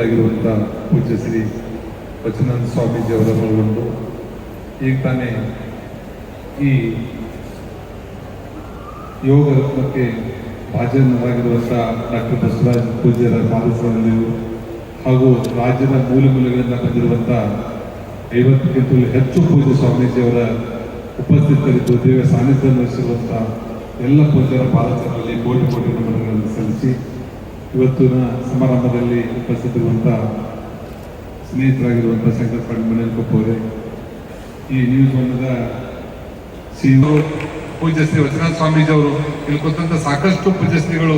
ಗುರುಗಳಾಗಿರುವಂಥ ಪೂಜ್ಯ ಶ್ರೀ ವಚನಂದ ಸ್ವಾಮೀಜಿ ಅವರ ಒಂದು ಈಗ ತಾನೇ ಈ ಯೋಗ ರತ್ನಕ್ಕೆ ಭಾಜನರಾಗಿರುವಂಥ ಡಾಕ್ಟರ್ ಬಸವರಾಜ್ ಪೂಜ್ಯರ ಪಾದಸ್ವಾಮಿಗಳು ಹಾಗೂ ರಾಜ್ಯದ ಮೂಲ ಮೂಲೆಗಳಿಂದ ಬಂದಿರುವಂಥ ಐವತ್ತಕ್ಕಿಂತ ಹೆಚ್ಚು ಪೂಜ್ಯ ಸ್ವಾಮೀಜಿಯವರ ಉಪಸ್ಥಿತರಿದ್ದು ದೇವ ಸಾನ್ನಿಧ್ಯ ವಹಿಸಿರುವಂಥ ಎಲ್ಲ ಪೂಜ್ಯರ ಪಾದಕರಲ್ಲಿ ಕೋಟಿ ಕೋಟಿ ನಮನಗಳನ್ನು ಸಲ್ಲಿಸಿ ಇವತ್ತಿನ ಸಮಾರಂಭದಲ್ಲಿ ಉಪಸ್ಥಿತಿರುವಂಥ ಸ್ನೇಹಿತರಾಗಿರುವಂಥ ಶಂಕರ್ ಪಾಂಡ್ ಮನೇಲಿ ಈ ನ್ಯೂಸ್ ಒನ್ನದ ಸಿಒ ಪೂಜ್ಯ ಶ್ರೀ ವಚನಾಥ ಸ್ವಾಮೀಜಿ ಅವರು ಇಲ್ಲಿ ಕೊಟ್ಟಂತ ಸಾಕಷ್ಟು ಪ್ರಶಸ್ತಿಗಳು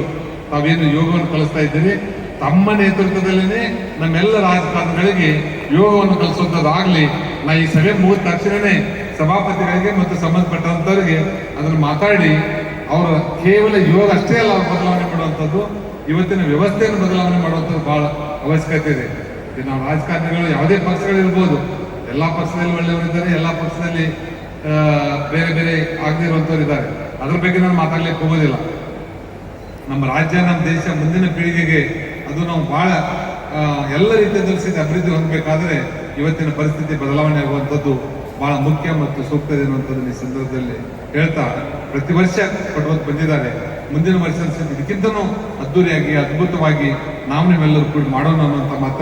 ತಾವೇನು ಯೋಗವನ್ನು ಕಲಿಸ್ತಾ ಇದ್ದೀರಿ? ತಮ್ಮ ನೇತೃತ್ವದಲ್ಲೇ ನಮ್ಮೆಲ್ಲ ರಾಜಕಾರಣಗಳಿಗೆ ಯೋಗವನ್ನು ಕಲಿಸುವಂತದಾಗ್ಲಿ ನಾ ಈ ಸಭೆ ಮುಗಿದ ತಕ್ಷಣನೇ ಸಭಾಪತಿಗಳಿಗೆ ಮತ್ತು ಸಂಬಂಧಪಟ್ಟಂತವರಿಗೆ ಅದನ್ನು ಮಾತಾಡಿ ಅವರ ಕೇವಲ ಯೋಗ ಅಷ್ಟೇ ಅಲ್ಲ ಬದಲಾವಣೆ ಮಾಡುವಂಥದ್ದು, ಇವತ್ತಿನ ವ್ಯವಸ್ಥೆಯನ್ನು ಬದಲಾವಣೆ ಮಾಡುವಂಥದ್ದು ಬಹಳ ಅವಶ್ಯಕತೆ ಇದೆ. ನಾವು ರಾಜಕಾರಣಿಗಳು ಯಾವುದೇ ಪಕ್ಷಗಳಿರ್ಬೋದು ಎಲ್ಲ ಪಕ್ಷದಲ್ಲಿ ಒಳ್ಳೆಯವರಿದ್ದಾರೆ ಎಲ್ಲ ಪಕ್ಷದಲ್ಲಿ ಬೇರೆ ಬೇರೆ ಆಗದಿರುವಂಥವ್ರು ಇದ್ದಾರೆ. ಅದ್ರ ಬಗ್ಗೆ ನಾನು ಮಾತಾಡ್ಲಿಕ್ಕೆ ಹೋಗೋದಿಲ್ಲ. ನಮ್ಮ ರಾಜ್ಯ, ನಮ್ಮ ದೇಶ ಮುಂದಿನ ಪೀಳಿಗೆಗೆ ಅದು ನಾವು ಬಹಳ ಎಲ್ಲ ರೀತಿಯ ದರ್ಶಿಸಿ ಅಭಿವೃದ್ಧಿ ಹೊಂದಬೇಕಾದ್ರೆ ಇವತ್ತಿನ ಪರಿಸ್ಥಿತಿ ಬದಲಾವಣೆ ಆಗುವಂಥದ್ದು ಬಹಳ ಮುಖ್ಯ ಮತ್ತು ಸೂಕ್ತ ಇದೆ ಅನ್ನುವಂಥದ್ದನ್ನು ಈ ಸಂದರ್ಭದಲ್ಲಿ ಹೇಳ್ತಾ ಪ್ರತಿ ವರ್ಷ ಕೊಡುವಂತ ಬಂದಿದ್ದಾರೆ ಮುಂದಿನ ವರ್ಷ ಇದಕ್ಕಿಂತನೂ ಅದ್ದೂರಿಯಾಗಿ, ಅದ್ಭುತವಾಗಿ ನಾವು ನೀವೆಲ್ಲರೂ ಕೂಡ ಮಾಡೋಣ ಅನ್ನುವಂಥ ಮಾತನ್ನು